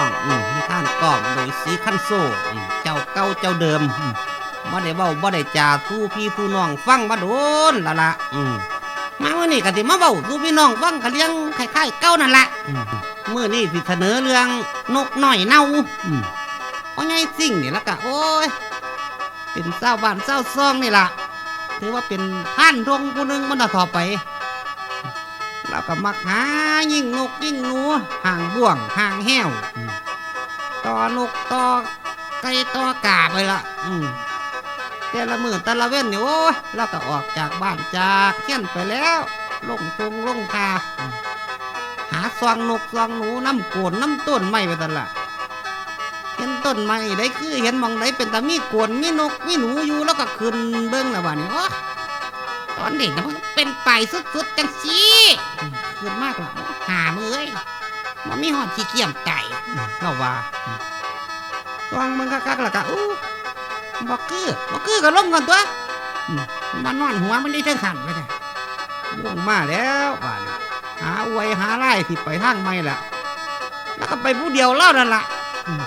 น้องอืมนิทานก่อมโดยสีคันโซอืมเจ้าเก่าเจ้าเดิมบ่ได้เว้าบ่ได้จ่าสู้พี่สู้น้องฟังมาโดนละละอืมมาวันนี้ก็สิมาเว้าสู้พี่น้องฟังก็เรื่องคล้ายๆเก่านั่นละอืมมื้อนี้สิเสนอเรื่องนกหน้อยเน่าอืมเพราไงสิ่งนี่ละกะโอ้ยเป็นเศร้าวบ้านเศร้าวซองนี่ละถือว่าเป็นท่านทงผู้หนึงมันน่ะต่อไป เราก็มักหายิ่งนกยิ่งหนูห่างบ่วงห่างแห้วอืมต่อนกต่อไก่ต่อกาไปละอืมแต่ละมือแต่ละเว้นเนี่ยโอ้ยเราก็ออกจากบ้านจากเขี้ยนไปแล้ว ลงทงลงคาอืมหาซองนกซองหนูน้ำโกนน้ำต้นไม้ไปตละเห็นต้นไม้ได้คือเห็นหมองไหนเป็นตามีโกนมีนกมีหนูอยู่แล้วก็ขึ้นเบิ้งละบ้านี่โอ้ย ตอนเด็กนะมันเป็นไปสุดๆจังสิขึ้นมากละหามือเอ้ยมันมีหอดขี้เกียจไก่เราว่าตองมึงคักๆละกะอู้บอกคือบอกคือก็ลงกันตัวอืมมันนอนหัวมันได้เท่งขันไปเลยลงมาแล้วบ้านนี้หาอวยหาไล่ที่ไปทางไม่ละแล้วก็ไปผู้เดียวเล่านั่นละอืม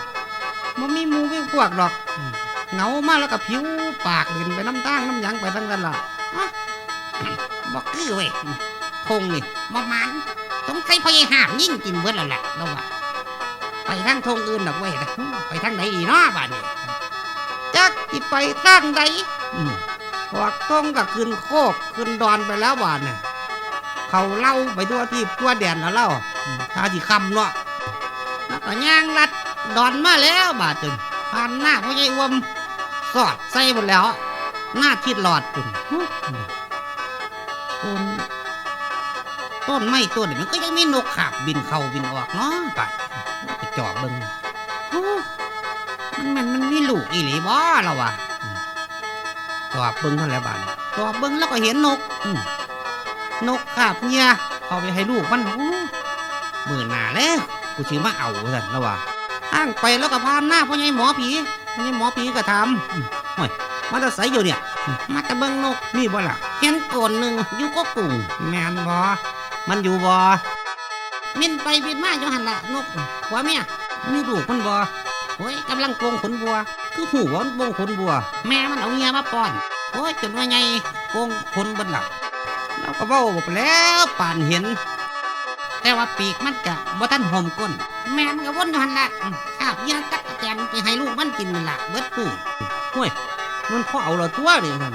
มันมีหมูมีพวกดอกอืมเหงามาแล้วก็ผิวปากเล่นไปน้ำตั้งน้ำหยังไปทั้งนั้นละอะ บอกคือเว้ยอืมคงนี่มามันต้องใช้พยายามยิ่งกินเบิดแล้วแหละเราว่าไปทางทงอื่นดอกเว้ยนะอืมไปทางไหนดีเนาะบ้านนี้จักที่ไปทางใดอืมพวกทงก็ขึ้นโคกขึ้นดอนไปแล้วบ้านเนี่ยเขาเล่าไปทั่วที่ทั่วแดนแล้วเล่าอืมถ้าที่คำเนาะแล้วก็ย่างลัดดอนมาแล้วบาดจนผ่านหน้าพ่อใหญ่อวมสอดใส่หมดแล้ว หน้าทิดหลอดตุน ต้น ต้นไม้ต้นนี่มันก็ยังมีนกขาบบินเข้าบินออกเนาะไปไปจอบเบิ่งมันมันมันมีลูกอีหลีบ่เราวะจอบเบิ่งเท่าไหร่บานจอบเบิ่งแล้วก็เห็นนกนกขาบเนี่ยเอาไปให้ลูกมันโอ้มื่อหนาแล้วกูสิมาเอาสันแล้ววะอ้างไปแล้วก็พานหน้าพ่อใหญ่หมอผีพ่อใหญ่หมอผีก็ทำมโอ้ยมาจะใส่อยู่เนี่ย มาจะเบิ่งนกนี่บ่ล่ะ ห็นโกนหนึ่งอยู่ก็กุ่งแม่นบ่มันอยู่บ่มินไปบินมาอยู่หันละนกหัวเมียมีลูกมันบ่โอ้ยกำลังโกงขนบัว คือหูว่ามันโกงขนบัว แม่มันเอาเงียมาป้อนโอ้ยจนว่าไงโกงขนบนหลักเราก็เว้าไปแล้วป่านเห็น แต่ว่าปีกมันกะบ่ทันห่มก้น แม่มันก็วนอยู่หันละอืมข้าบยาตักแตนไปให้ลูกมันกินนั่นละเบิดมือห่วยมันพอเอาเราตัวนี่ท่าน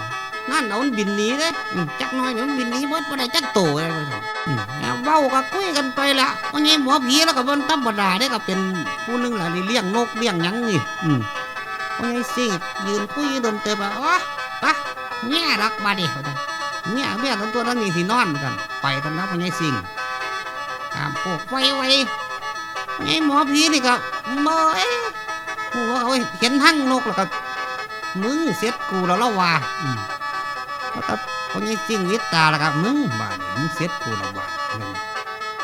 นั่นเอามันบินหนีเลยอืมจักหน้อยเดี๋ยวมันบินหนีเบิดบ่ได้จักโตเลยท่านอืมแล้วเว้าก็คุยกันไปละว่าไงหมอผีแล้วก็บนธรรมดาได้ก็เป็นผู้หนึงล่ะนี่เลี้ยงนกเลี้ยงหยังนี่อืมว่าไงสิยืนคุยโดนเติบอะอ๋อปะแง่รักบาดเดียวท่านแง่แม่ตัวตัวนั้นนี่สินอนกัน ไปกันแล้วว่าไงสิงตามพวกไว้ไว้ไงหมอผีนี่ก็เมื่อยหัวเขาเห็นทั้งนกแล้วก็มึงเสียดกูแล้วละว่า อืมเพราะถ้าคนยี่จริงวิตตาแล้วครับมึงบาดนี่มึงเสียกูละบาดนั่น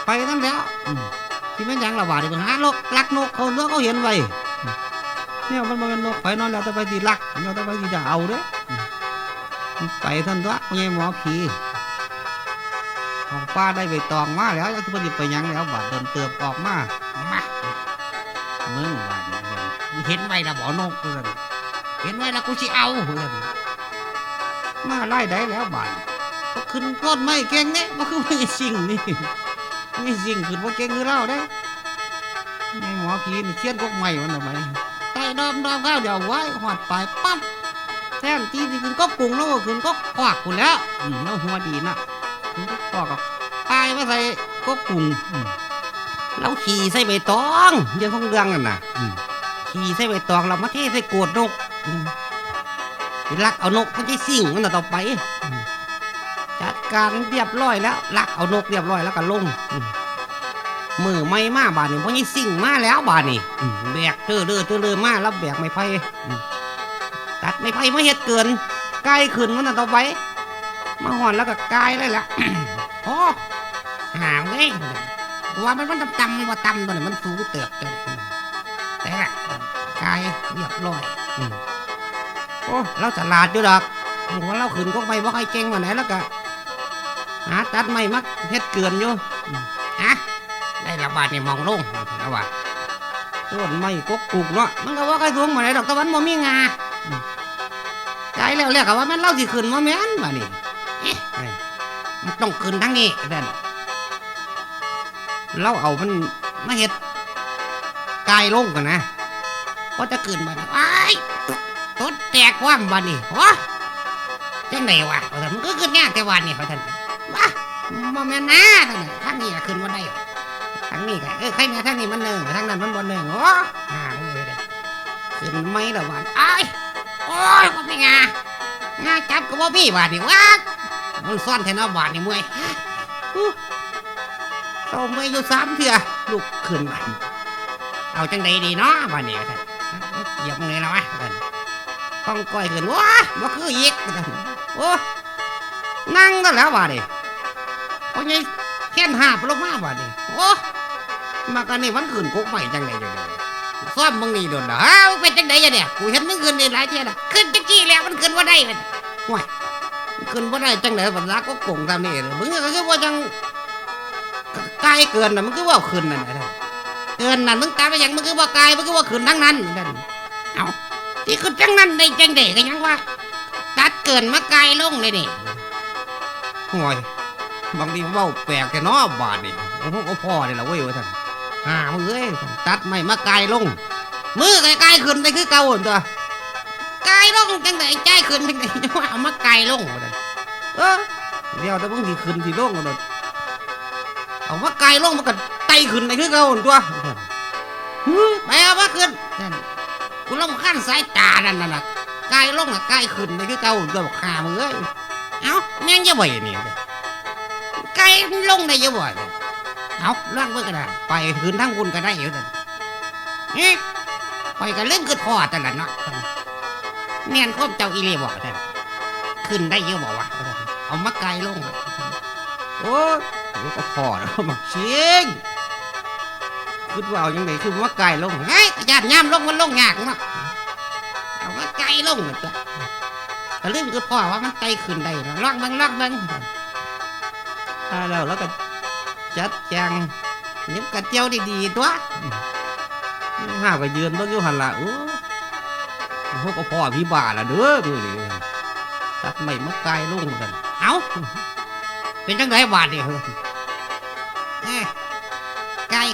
ไปนั่นแล้วที่แม่นยังละบาดนี่ปัญหาโลกลักนกเขาเนื้อเขาเห็นไว้เนี่ยมันบ่เป็นนกไปนอนแล้วแต่ไปที่ลักเนี่ยแต่ไปที่จะเอาเด้อไปท่านตัวคนยี่หมอผีของป้าได้ใบตองมาแล้วจะทุบไปยังแล้วบาดเดินเติบออกมามามึงบาดนี่เห็นไว้ละบ่นกเพื่อนเห็นไว้แล้วกูสิเอาเพื่อน มาไล่ได้แล้วบานก็ขึ้นต้นไม้เก่งเนี่ยมันคือไม่สิ่งนี่ไม่สิ่งขึ้นว่าเก่งคือเราได้ไงหมอผีนี่เชียนกกไม้มันทำไมไต่ดอมดอมข้าวเดี๋ยวไว้หอดปลายปั๊บแทนทีที่ขึ้นก็กรุงแล้วก็ขึ้นก็ควักกูแล้วอืมแล้วหัวดีนะขึ้นก็ควักกับปลายมาใส่ก็กรุงเราขี่ใส่ใบตองเรื่องของเรื่องนั่นน่ะขี่ใส่ใบตองเรามาเทใส่โกดนกอืม ลักเอานกไม่ใช่สิ่งมันนะต่อไปอืมจัดการเรียบร้อยแล้วลักเอานกเรียบร้อยแล้วก็ลงอืมมือไม่มาบานนี่เพราะนี่สิ่งมาแล้วบานนี่อืมแบกเตอเด้อเตอเด้อมาแล้วแบกไม้ไผ่อืมตัดไม้ไผ่มาเฮ็ดเกินใกล้ขึ้นมันนะต่อไป มาหอนแล้วก็กายเลยล่ะโอ้หามเลยว่ามันมันต่ำๆมันว่าต่ำตัวนี้มันสูงเติบตัวนี้แต่ละกายเรียบร้อย โอ้เราฉลาดอยู่ดอกหัวเราขืนก็ไปว่าใครเก่งมาไหนแล้วก็หาตัดไม่มักเฮ็ดเกินอยู่อืมฮะได้ระบาดนี่มองลงแล้วว่าต้นไม้กกกุกเนาะมันก็ว่าใครสูงมาไหนดอกตะวันบ่มีงาใจแล้วแรกก็ว่าม่นเล่าสิขึ้นมาแม่นบ่นี่มันต้องขึ้นทั้งนี้เด่นเราเอามันมาเฮ็ดกายลงกันนะก็จะขึ้นมาอ้ายต้น แตกว่ามบ่นี่วะจังไดวะว่าซั่นมันก็ขึ้นยากแต่วันนี่ว่าท่านวะบ่แม่นนะท่านน่ทางนี้น่ะขึ้นบ่ได้ทางนี้ก็เออใครเนี่ยทางนี้มันเนิงทางนั้นมันบนเนิงโอ้ห่าเลยเด้อขึ้นไม่ละวันไอ้ายโอ้ยว่าเป็นไงงาจับก็บ่มีบาดนี่วะมันซ่อนแทนเอาบาดนี่มื่อยเศร้าเมื่อยู่สามเถื่อลุกขึ้นบานเอาจังใดดีเนาะบาดนี้ท่านเหยียบเลยแล้ววะท่าน ต้องก้อยขึ้นว้าบ่คืออีกโอ้นั่งก็แล้วบาดนี่โอ้ยแค่นหาบลงมาบาดนี่โอ้มากันนี่มันขึ้นกุกใหม่จังไดจังไดซ่อมมึงนี่โดนเหรอเป็นจังไดอะเนี่ยกูเห็นมึงขึ้นนี่หลายเที่ยนะขึ้นจังจี้แล้วมันขึ้นว่าได้มันว้ายขึ้นว่าได้จังไดภาษาก็กงตามนี่เลยมึงก็คือว่าจังกายเกินน่ะมึงคือว่าขึ้นนั่นนะเกินนั่นมึงตามไปยังมึงคือว่ากายมึงคือว่าขึ้นทั้งนั้นนั่นเอา ที่ขึ้นจังนั้นได้จังไดก็ยังว่าตัดเกินมากายลงเลยนี่ห่วยบางทีเว้าแปลกแต่นาะบาดนี่โอ้โหโอพ่อเนี่ยละเว้ยว่าท่านอ่ามึงเอ้ยตัดไม่มากายลงมือไกลๆขึ้นไปคือเก่าหนตัวกายลงจังไดใจขึ้นจังไดจะว่าเอามากายลงว่าซั่นเออเดี๋ยวแต่มึงสิขึ้นสิลงกันเอามากายลงมันก็ไตขึ้นไปคือเก่าหนตัวเฮ้ยไปเอามาขึ้นนั่น กูลำขั้นสายตานั่นน่ะนะกายลงอะกายขึ้นไปคือเก่าหั่นตัวบขามึงเอ้ยเอ้าแม่งจะไหวนี่กายลงได้ยังบ่เนี่ยเอาล่างเมื่อกันนะไปคืนทั้งบุญก็ได้อยู่นั่เอ๊ะไปกันเล่นคือทอดแต่ละเนาะเนียนครบเจ้าอีเลีบอกท่ขึ้นได้เยอะบอกว่าเอามาไกลลงโอ้ยกก็พอแล้วมาเชียง คิดว่าเอายังไงคือมาไกลลงเฮ้ยญาติย่ามลงมันลงยากเนาะเอามาไกลลงเหมือนะจ๊ะแต่เรื่องคือพ่อว่ามันไกลขึ้นได้นะลอกเบังลอกเบังถ้าแล้วแล้วก็จัดแจงยิบกระเจียวดีๆตัวห้าก็ยืนเบิ่งอยู่หันละโอ้โหก็พ่อพี่บ้าละเด้อมือนี่ตัดไม่มาไกลลุงกันเอ้าเป็นจังไดบาดนี่ยเอ้ย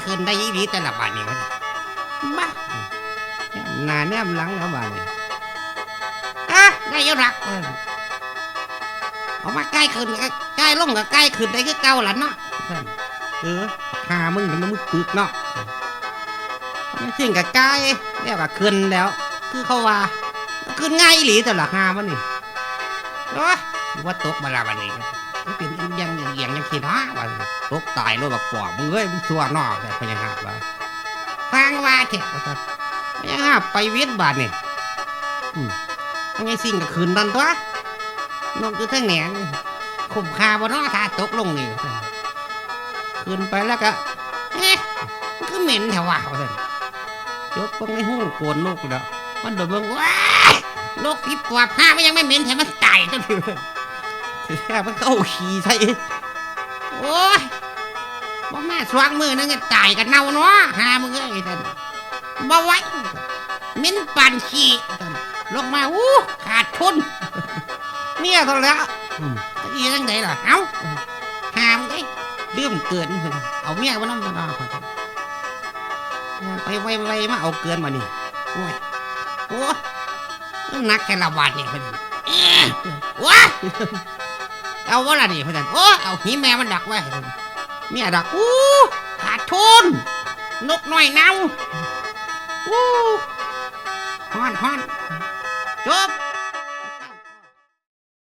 ขึ้นได้ยี่ดีแต่ละบาดนี่วะเนี่ยบ้าหน้าแนมหลังแล้วบาดนี่อะได้อยังรักเออเอามาใกล้ขึ้นก็ใกล้ลงก็ใกล้ขึ้นได้คือเก่าละเนาะเออหามึงมันมึงปึกเนาะสิ่งกับกายแล้วก็ขึ้นแล้ว คือเขาว่าขึ้นง่ายอีหลีแต่ละหามันนี่เนาะว่าตกมาละวันนี้มันเป็นอีหยังอย่างเอียงอย่างขี้น้าว่า ตกตายเลยแบบปอบมึงเอ้ยมึงสัวนอกแต่พยังหาว่าฟังว่าเถอะว่าหาบไปเวียนบาทนี่อืมมันยังสิ่งกับคืนนั่นตัวนกอยู่ทั้งแหนงคุ้มคาบ่เนาะถ้าตกลงนี่ว่าซั่นไปแล้วก็เอ๊ะมันก็เหม็นแถวว่าว่าซั่นยกเบิ่งในหูโกนนกแล้วมันโดนเบิ่งว้านกพิษปอบห้ามันยังไม่เหม็นแถมมันตายจังทีแค่มันเข้าขี่ใส่ โอ้ยบ่แม่สวางมือนึงก็ตายกันเน่าเนาะหามึงเอ้ยท่านบ่ไหวเหม็นปานขี้ท่านลงมาอู้ขาดทุนเนี่ยเท่านั้นแล้วอืมจะอีจังไดล่ะเอ้าหามงเอ้ยเรื่องเกินเอาเมียมาน้ำตาไปไวไวๆมาเอาเกินมานี่โอ้ยโอ้มันหนักแค่ละบาทนี่เพื่อนเอ๊ะว้า เอาว่าละนี่เพื่อนโอ้เอาหีแม่มันดักไว้เพิ่นเมียดักอู้ขาดทุนนกหน่อยเน่าอู้ฮอนฮอนจบ